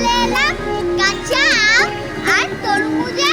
চলে এলাম কাঁচা আর তরমুজের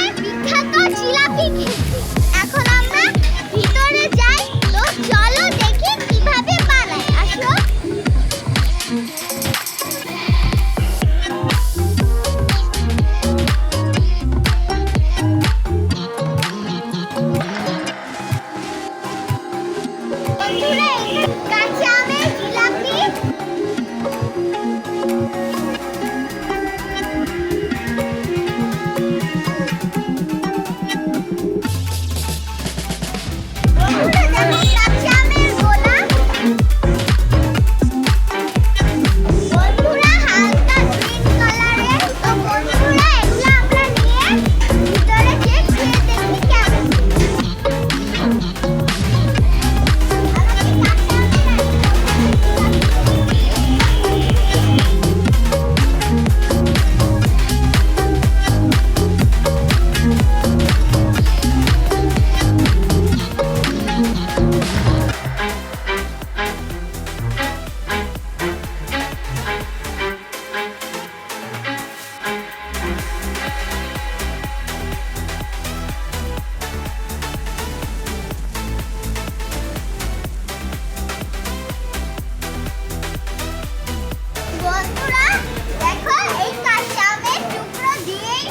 বন্ধুরা এই কাঁচা আমের টুকরো দিয়েই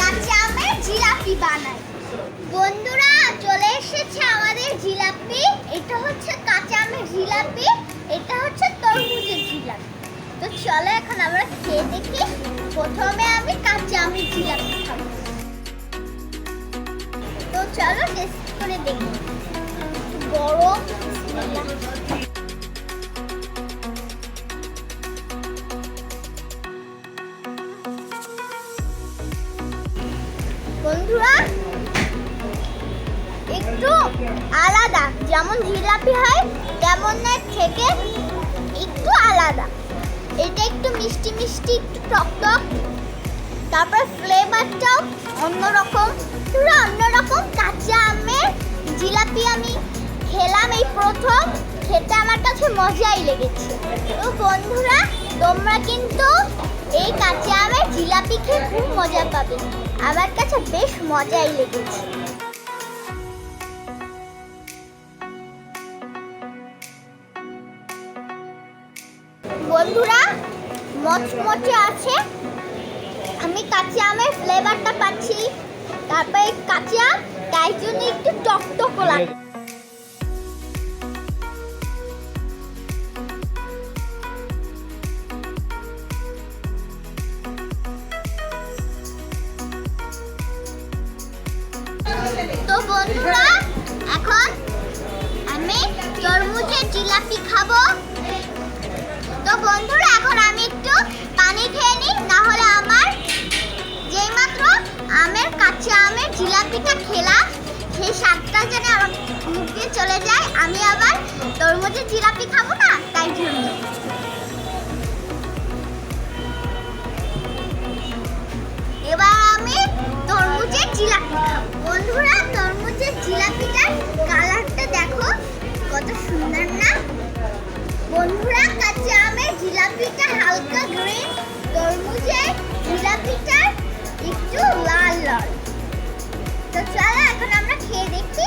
কাঁচা আমের জিলাপি বানাই। বন্ধুরা, চলে এসেছে আমাদের জিলাপি। এটা হচ্ছে কাঁচা আমের জিলাপি, এটা হচ্ছে তরমুজের জিলাপি। তো চলো এখন আমরা খেয়ে দেখি, প্রথমে আমি কাঁচা আমের জিলাপি তো চলো টেস্ট করে দেখি। গরম বন্ধুরা, একটু আলাদা। যেমন জিলাপি হয় তেমনের থেকে একটু আলাদা। এটা একটু মিষ্টি মিষ্টি, একটু টক টক। তারপর ফ্লেভারটাও অন্যরকম। পুরো অন্যরকম। কাঁচা আমের জিলাপি আমি খেলাম এই প্রথম। খেতে আমার কাছে মজাই লেগেছে। তো বন্ধুরা, তোমরা কিন্তু এই কাঁচা আমের জিলাপি খেয়ে খুব মজা পাবে। আমার কাছে বেশ মজাই লেগেছে। বন্ধুরা, মচমচে আছে। আমি কাঁচা আমের ফ্লেভারটা পাচ্ছি। তারপরে কাঁচা তাই জন্য একটু টকটক লাগে তো বন্ধুরা, এখন আমি তরমুজের জিলাপি খাব। তো বন্ধুরা, এখন আমি একটু পানি খেয়ে নিই না হলে আমার যেই মাত্র আমের কাঁচা আমের জিলাপিটা খেলাম, সেই স্বাদটা যেন আমার মুখ চলে যায়, আমি আবার তরমুজের জিলাপি খাব। বন্ধুরা কাঁচা আমের জিলাপিটা হালকা গ্রিন তরমুজের জিলাপিটা একটু লাল লাল। তো চলো, এখন আমরা খেয়ে দেখি।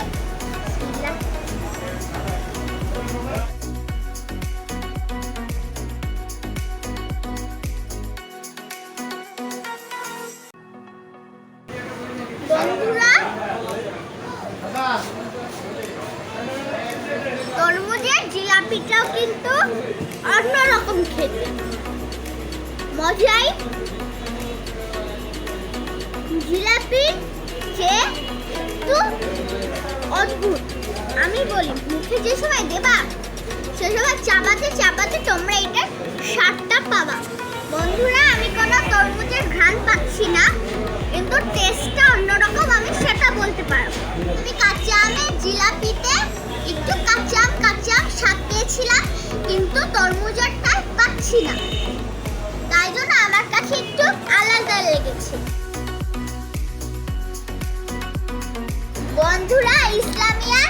জিলাপিটাও কিন্তু অন্যরকম খেতে। মজাই। জিলাপি যে একটু অদ্ভুত। আমি বলি, মুখে যে সময় দেবা, সে সময় চাবাতে চাবাতে তোমরা এটার স্বাদটা পাবা। বন্ধুরা, আমি কোনো তরমুজের ঘ্রাণ পাচ্ছি না, কিন্তু টেস্টটা অন্যরকম, আমি সেটা বলতে পারব। তুমি কাঁচা আমের জিলাপিতে একটু কাঁচা আম কাঁচা পেয়েছিলাম কিন্তু তরমুজেরটা পাচ্ছি না। তাই জন্য আমার কাছে একটু আলাদা লেগেছে। বন্ধুরা, ইসলামিয়া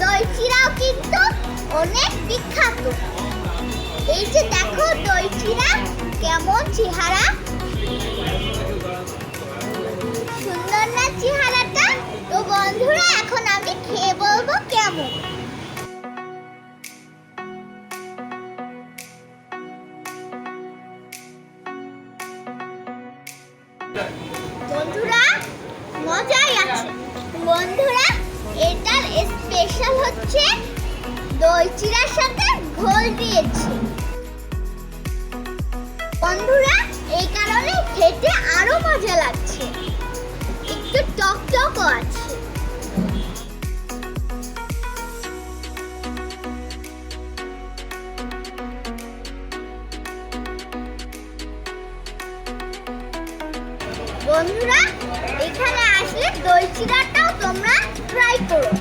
দই চিরাও কিন্তু অনেক বিখ্যাত। এই যে দেখো দই চিরা কেমন চেহারা। সুন্দর না চেহারাটা? তো বন্ধুরা, এখন আমি খেয়ে বলব কেমন। বন্ধুরা, মজাই আছে। বন্ধুরা, এটার স্পেশাল হচ্ছে দই চিড়ার সাথে ঘোল দিয়েছে। বন্ধুরা, এই কারণে খেতে আরও মজা লাগছে। একটু টক টকও আছে। বন্ধুরা এখানে আসলে দই চিড়াটাও তোমরা ট্রাই করো।